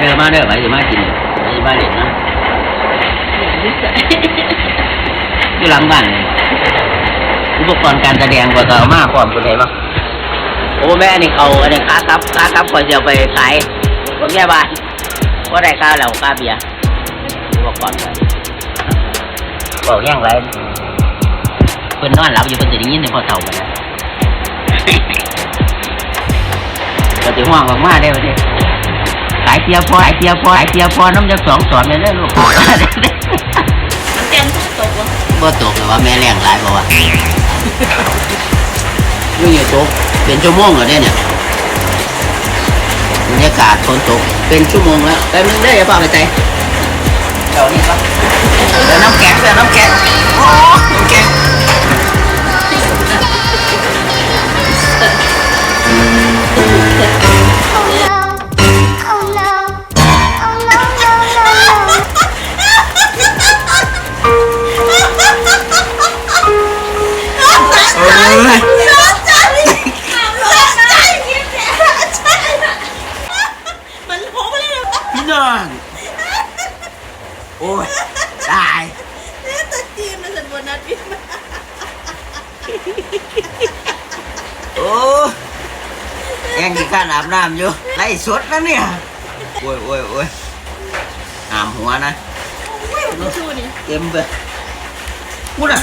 เด้อมาเด้อไปสิมากินไปสิมาเล่นนะอยู่หลังบ้านนี่อุปกรณ์การแสดงก็จะเอามาพร้อมคนไหนบ้างโอ้แม่อันนี้เขาอันนี้ค้าซับค้าซับคอยจะเอาไปขายคนแย่บ้านว่าได้ค่าเหล้าค่าเบียร์อุปกรณ์ไปบอกแย่งไรเพิ่นนอนหลับอยู่เพิ่นจะได้ยินในพอเท่าไปแล้วก็จะห่วงมากๆได้วันนี้ ขายเทียพอขายเทียพอขายเทียพอน้ำจะสองสอนเลยได้อลูกแกนผู้ตกวะบ่ตกหรือว่าแม่แรงหลายบอกว่าอยู่อยู่ตกเป็นชั่วโมงแล้วเนี่ยบรรยากาศฝนตกเป็นชั่วโมงแล้วแต่มึงได้ออย่าพาไปใจเดี๋ยวนี้ปะเดี๋ยวน้ำแข็งเดี๋ยวน้ำแข็ง ปเลยพี่น้องโอ้ยตายเนี่ยตะจีนมันเป็นบนนัดวิ่งมาโอ้ยังกี่การอาบน้ำอยู่ไล่สดนะเนี่ยโอ้ยโอ้ยโอ้ยหามหัวนะชูนี่เต็มไปพูดอะ